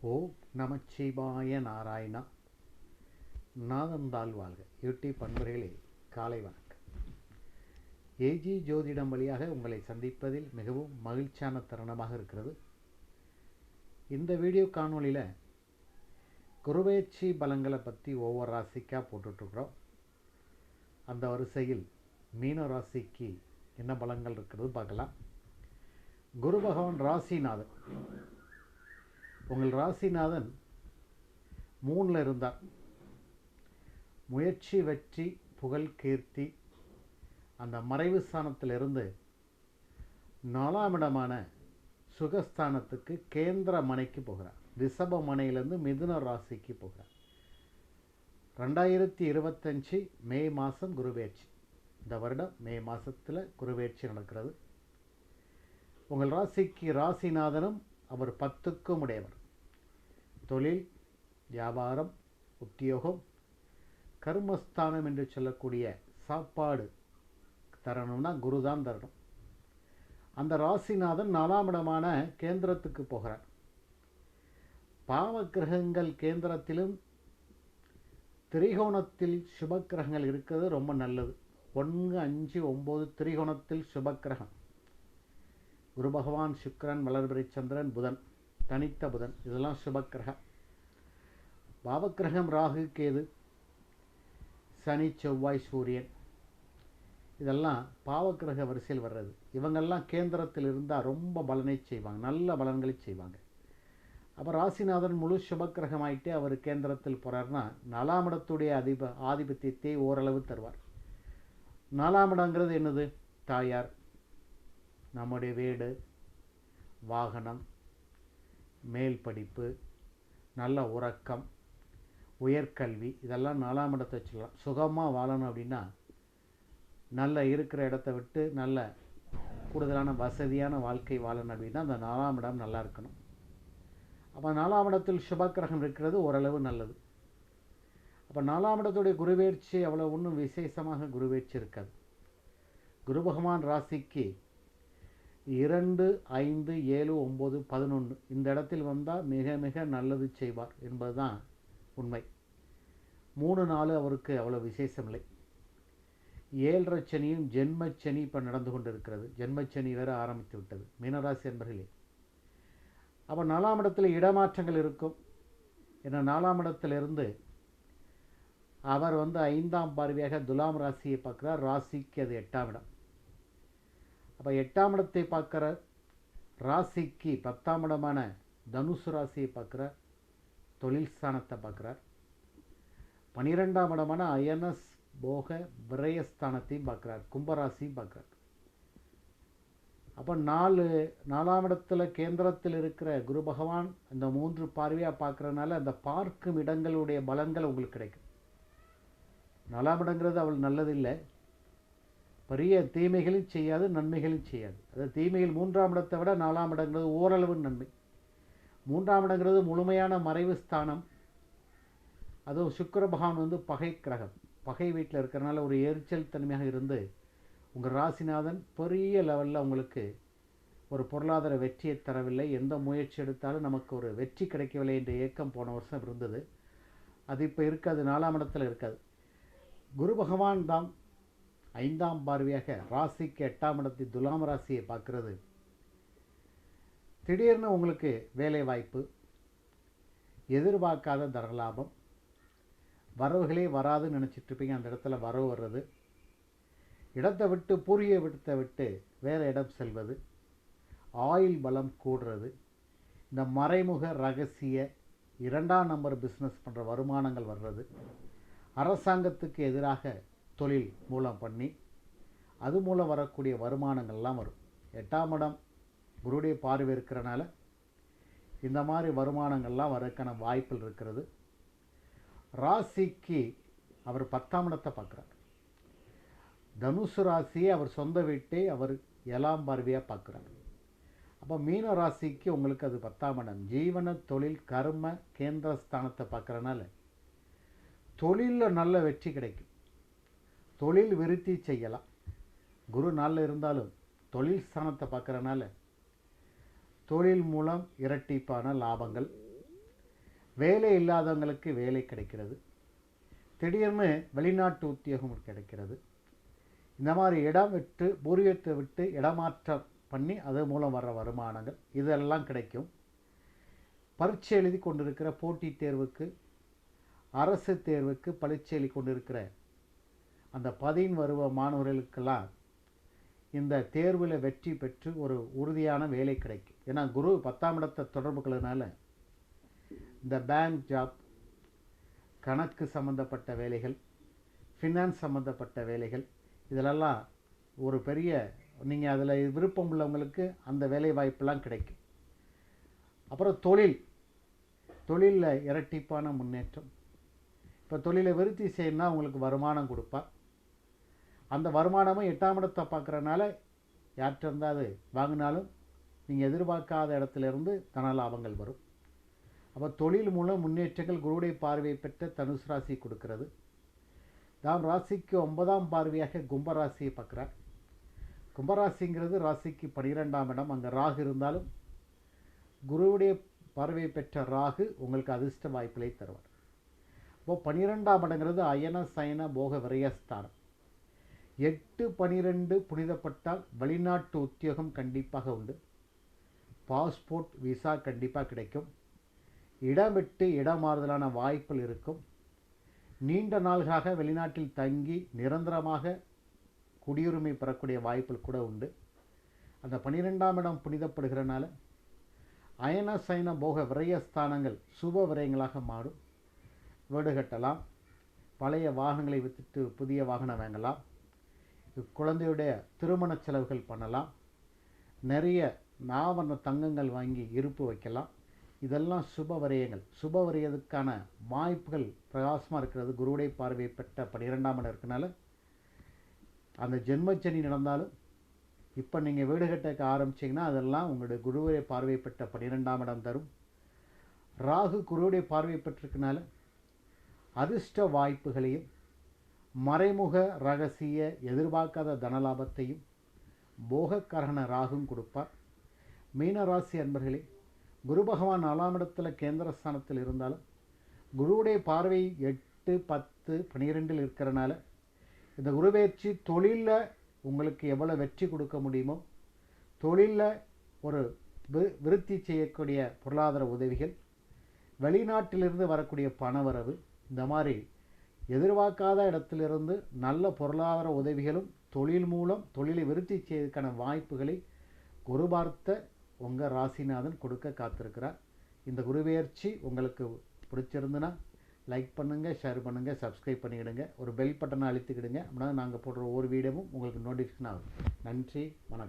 ஓம் நமச்சிவாய நாராயணா. நாதந்தாள் வாழ்க. யூடியூப் பண்புகளே காலை வணக்கம். ஏஜி ஜோதிடம் வழியாக உங்களை சந்திப்பதில் மிகவும் மகிழ்ச்சியான தருணமாக இருக்கிறது. இந்த வீடியோ காணொலியில் குருவேட்சி பலங்களை பற்றி ஒவ்வொரு ராசிக்காக போட்டுட்ருக்குறோம். அந்த வரிசையில் மீன ராசிக்கு என்ன பலங்கள் இருக்கிறது பார்க்கலாம். குரு பகவான் ராசிநாதன். உங்கள் ராசிநாதன் மூணில் இருந்தார். முயற்சி வெற்றி புகழ் கீர்த்தி அந்த மறைவு ஸ்தானத்திலிருந்து நாலாம் இடமான சுகஸ்தானத்துக்கு கேந்திர மனைக்கு போகிறார். ரிஷப மனையிலேருந்து மிதுன ராசிக்கு போகிறார். ரெண்டாயிரத்தி இருபத்தஞ்சி மே மாதம் குருவேட்சி. இந்த வருடம் மே மாதத்தில் குருவேட்சி நடக்கிறது. உங்கள் ராசிக்கு ராசிநாதனும் அவர் பத்துக்கும் உடையவர். தொழில் வியாபாரம் உத்தியோகம் கர்மஸ்தானம் என்று சொல்லக்கூடிய சாப்பாடு தரணும்னா குரு தான் தரணும். அந்த ராசிநாதன் நாலாம் இடமான கேந்திரத்துக்கு போகிறார். பாவ கிரகங்கள் கேந்திரத்திலும் திரிகோணத்தில் சுபக்கிரகங்கள் இருக்கிறது ரொம்ப நல்லது. ஒன்று அஞ்சு ஒம்பது திரிகோணத்தில் சுபக்கிரகம் குரு பகவான் சுக்கரன் வளர்பிறை சந்திரன் புதன். தனித்த புதன். இதெல்லாம் சுபக்கிரகம். பாவக்கிரகம் ராகு கேது சனி செவ்வாய் சூரியன். இதெல்லாம் பாவக்கிரக வரிசையில் வர்றது. இவங்கெல்லாம் கேந்திரத்தில் இருந்தால் ரொம்ப பலனை செய்வாங்க. நல்ல பலன்களை செய்வாங்க. அப்போ ராசிநாதன் முழு சுபக்கிரகம் ஆகிட்டே அவர் கேந்திரத்தில் போகிறார்னா நாலாம் இடத்துடைய அதிப ஆதிபத்தியத்தை ஓரளவு தருவார். நாலாம் இடங்கிறது என்னது? தாயார். நம்முடைய வீடு வாகனம் மேல் படிப்பு நல்ல உறக்கம் உயர்கல்வி இதெல்லாம் நாலாம் இடத்தை வச்சுக்கலாம். சுகமாக வாழணும் அப்படின்னா நல்ல இருக்கிற இடத்த விட்டு நல்ல கூடுதலான வசதியான வாழ்க்கை வாழணும் அப்படின்னா அந்த நாலாம் இடம் நல்லா இருக்கணும். அப்போ நாலாம் இடத்தில் சுபக்கிரகம் இருக்கிறது ஓரளவு நல்லது. அப்போ நாலாம் இடத்துடைய குருவேர்ச்சி அவ்வளோ ஒன்றும் விசேஷமாக குருவேர்ச்சி இருக்காது. குரு பகவான் ராசிக்கு இரண்டு ஐந்து ஏழு ஒம்பது பதினொன்று இந்த இடத்தில் வந்தால் மிக மிக நல்லது செய்வார் என்பதுதான் உண்மை. மூணு நாலு அவருக்கு அவ்வளோ விசேஷமில்லை. ஏழரை சனியும் ஜென்மச்சனி இப்போ நடந்து கொண்டு இருக்கிறது ஜென்மச்சனி வேறு ஆரம்பித்து விட்டது. மீனராசி என்பர்களே அப்போ நாலாம் இடத்துல இடமாற்றங்கள் இருக்கும். ஏன்னா நாலாம் இடத்திலிருந்து அவர் வந்து ஐந்தாம் பார்வையாக துலாம் ராசியை பார்க்குறார். ராசிக்கு அது எட்டாம் இடம். அப்போ எட்டாம் இடத்தை பார்க்குற ராசிக்கு பத்தாம் இடமான தனுசு ராசியை பார்க்குறார் தொழில் ஸ்தானத்தை பார்க்குறார் பனிரெண்டாம் இடமான அயனஸ் போக விரயஸ்தானத்தையும் பார்க்குறார் கும்பராசியும் பார்க்குறார். அப்போ நாலு நாலாம் இடத்துல கேந்திரத்தில் இருக்கிற குரு பகவான் அந்த மூன்று பார்வையாக பார்க்குறதுனால அந்த பார்க்கும் இடங்களுடைய பலன்கள் உங்களுக்கு கிடைக்கும். நாலாம் இடங்கிறது அவள் நல்லதில்லை. பெரிய தீமைகளும் செய்யாது நன்மைகளும் செய்யாது. அது தீமைகள் மூன்றாம் இடத்தை விட நாலாம் இடங்கிறது ஓரளவு நன்மை. மூன்றாம் இடங்கிறது முழுமையான மறைவு ஸ்தானம். அதுவும் சுக்கர பகவான் வந்து பகை கிரகம். பகை வீட்டில் இருக்கிறனால ஒரு எரிச்சல் தன்மையாக இருந்து உங்கள் ராசிநாதன் பெரிய லெவலில் உங்களுக்கு ஒரு பொருளாதார வெற்றியை தரவில்லை. எந்த முயற்சி எடுத்தாலும் நமக்கு ஒரு வெற்றி கிடைக்கவில்லை என்ற இயக்கம் போன வருஷம் இருந்தது. அது இப்போ இருக்காது நாலாம் இடத்துல இருக்காது. குரு பகவான் தான் ஐந்தாம் பார்வையாக ராசிக்கு எட்டாம் இடத்தில் துலாம் ராசியை பார்க்குறது. திடீர்னு உங்களுக்கு வேலை வாய்ப்பு எதிர்பார்க்காத தரலாபம் வரவுகளே வராதுன்னு நினச்சிட்டு இருப்பீங்க. அந்த இடத்துல வரவு வர்றது இடத்தை விட்டு பூரிய விடத்தை விட்டு வேறு இடம் செல்வது ஆயில் பலம் கூடுறது இந்த மறைமுக ரகசிய இரண்டாம் நம்பர் பிஸ்னஸ் பண்ணுற வருமானங்கள் வர்றது அரசாங்கத்துக்கு எதிராக தொழில் மூலம் பண்ணி அது மூலம் வரக்கூடிய வருமானங்கள்லாம் வரும். எட்டாம் இடம் குருடைய பார்வை இருக்கிறனால இந்த மாதிரி வருமானங்கள்லாம் வரக்கான வாய்ப்புகள் இருக்கிறது. ராசிக்கு அவர் பத்தாம் இடத்தை பார்க்குறார். தனுசு ராசியை அவர் சொந்த வீட்டை அவர் எலாம் பார்வையாக பார்க்குறார். அப்போ மீன ராசிக்கு உங்களுக்கு அது பத்தாம் இடம். ஜீவன தொழில் கர்ம கேந்திரஸ்தானத்தை பார்க்குறனால தொழிலில் நல்ல வெற்றி கிடைக்கும். தொழில் விருத்தி செய்யலாம். குரு நாளில் இருந்தாலும் தொழில் ஸ்தானத்தை பார்க்குறனால தொழில் மூலம் இரட்டிப்பான லாபங்கள். வேலை இல்லாதவங்களுக்கு வேலை கிடைக்கிறது. திடீர்னு வெளிநாட்டு உத்தியோகம் கிடைக்கிறது. இந்த மாதிரி இடம் விட்டு பூர்வீகத்தை விட்டு இடமாற்றம் பண்ணி அது மூலம் வர்ற வருமானங்கள் இதெல்லாம் கிடைக்கும். பரீட்சை எழுதி கொண்டிருக்கிற போட்டித் தேர்வுக்கு அரசு தேர்வுக்கு பரீட்சை எழுதி கொண்டிருக்கிற அந்த பதின் வருவ மாணவர்களுக்கெல்லாம் இந்த தேர்வில் வெற்றி பெற்று ஒரு உறுதியான வேலை கிடைக்கும். ஏன்னா குரு பத்தாம் இடத்தை தொடர்புகளனால இந்த பேங்க் ஜாப் கணக்கு சம்மந்தப்பட்ட வேலைகள் ஃபினான்ஸ் சம்மந்தப்பட்ட வேலைகள் இதிலெல்லாம் ஒரு பெரிய நீங்கள் அதில் விருப்பம் உள்ளவங்களுக்கு அந்த வேலை வாய்ப்பெல்லாம் கிடைக்கும். அப்புறம் தொழில். தொழிலில் இரட்டிப்பான முன்னேற்றம். இப்போ தொழிலை விருத்தி செய்யணும்னா உங்களுக்கு வருமானம் கொடுப்பா அந்த வருமானமும் எட்டாம் இடத்தை பார்க்குறனால யார்கிட்ட இருந்தால் அது வாங்கினாலும் நீங்கள் எதிர்பார்க்காத இடத்துல இருந்து தன லாபங்கள் வரும். அப்போ தொழில் மூலம் முன்னேற்றங்கள் குருவுடைய பார்வை பெற்ற தனுசு ராசி கொடுக்கிறது. தாம் ராசிக்கு ஒன்பதாம் பார்வையாக கும்பராசியை பார்க்குறார். கும்பராசிங்கிறது ராசிக்கு பனிரெண்டாம் இடம். அங்கே ராகு இருந்தாலும் குருவுடைய பார்வை பெற்ற ராகு உங்களுக்கு அதிர்ஷ்ட வாய்ப்புகளை தருவார். அப்போது பனிரெண்டாம் இடங்கிறது அயன சயன போக விரயஸ்தானம். எட்டு பனிரெண்டு புனிதப்பட்டால் வெளிநாட்டு உத்தியோகம் கண்டிப்பாக உண்டு. பாஸ்போர்ட் விசா கண்டிப்பாக கிடைக்கும். இடம் விட்டு இடம் மாறுதலான வாய்ப்புகள் இருக்கும். நீண்ட நாள்களாக வெளிநாட்டில் தங்கி நிரந்தரமாக குடியுரிமை பெறக்கூடிய வாய்ப்புகள் கூட உண்டு. அந்த பனிரெண்டாம் இடம் புனிதப்படுகிறனால அயன சயன போக விரயஸ்தானங்கள் சுப விரயங்களாக மாறும். வீடு கட்டலாம். பழைய வாகனங்களை விற்றுட்டு புதிய வாகனம் வாங்கலாம். குழந்தையுடைய திருமண செலவுகள் பண்ணலாம். நிறைய நாவண்ண தங்கங்கள் வாங்கி இருப்பு வைக்கலாம். இதெல்லாம் சுப வரையங்கள். சுப வரையதுக்கான வாய்ப்புகள் பிரகாசமாக இருக்கிறது. குருவுடைய பார்வை பெற்ற பன்னிரெண்டாம் இடம் இருக்கனால அந்த ஜென்மச்சனி நடந்தாலும் இப்போ நீங்கள் வீடு கட்டக்க ஆரம்பிச்சிங்கன்னா அதெல்லாம் உங்களுடைய குருவுடைய பார்வை பெற்ற பன்னிரெண்டாம் இடம் தரும். ராகு குருவுடைய பார்வை பெற்றிருக்கனால அதிர்ஷ்ட வாய்ப்புகளையும் மறைமுக ரகசிய எதிர்பார்க்காத தனலாபத்தையும் போகக்கரகன ராகும் கொடுப்பார். மீனராசி அன்பர்களே குரு பகவான் நாலாம் இடத்துல கேந்திரஸ்தானத்தில் இருந்தாலும் குருவுடைய பார்வை எட்டு பத்து பனிரெண்டில் இருக்கிறனால இந்த குருபெயர்ச்சி தொழிலில் உங்களுக்கு எவ்வளோ வெற்றி கொடுக்க முடியுமோ தொழிலில் ஒரு வி- விருத்தி செய்யக்கூடிய பொருளாதார உதவிகள் வெளிநாட்டிலிருந்து வரக்கூடிய பணவரவு இந்த மாதிரி எதிர்பார்க்காத இடத்திலிருந்து நல்ல பொருளாதார உதவிகளும் தொழில் மூலம் தொழிலை விருத்தி செய்வதற்கான வாய்ப்புகளை குருபார்த்த உங்கள் ராசிநாதன் கொடுக்க காத்திருக்கிறார். இந்த குருபெயர்ச்சி உங்களுக்கு பிடிச்சிருந்துன்னா லைக் பண்ணுங்கள் ஷேர் பண்ணுங்கள் சப்ஸ்கிரைப் பண்ணிக்கிடுங்க. ஒரு பெல் பட்டனை அழுத்திக்கிடுங்க. அப்படின்னா நாங்கள் போடுற ஒவ்வொரு வீடியோவும் உங்களுக்கு நோட்டிஃபிகேஷன் ஆகும். நன்றி வணக்கம்.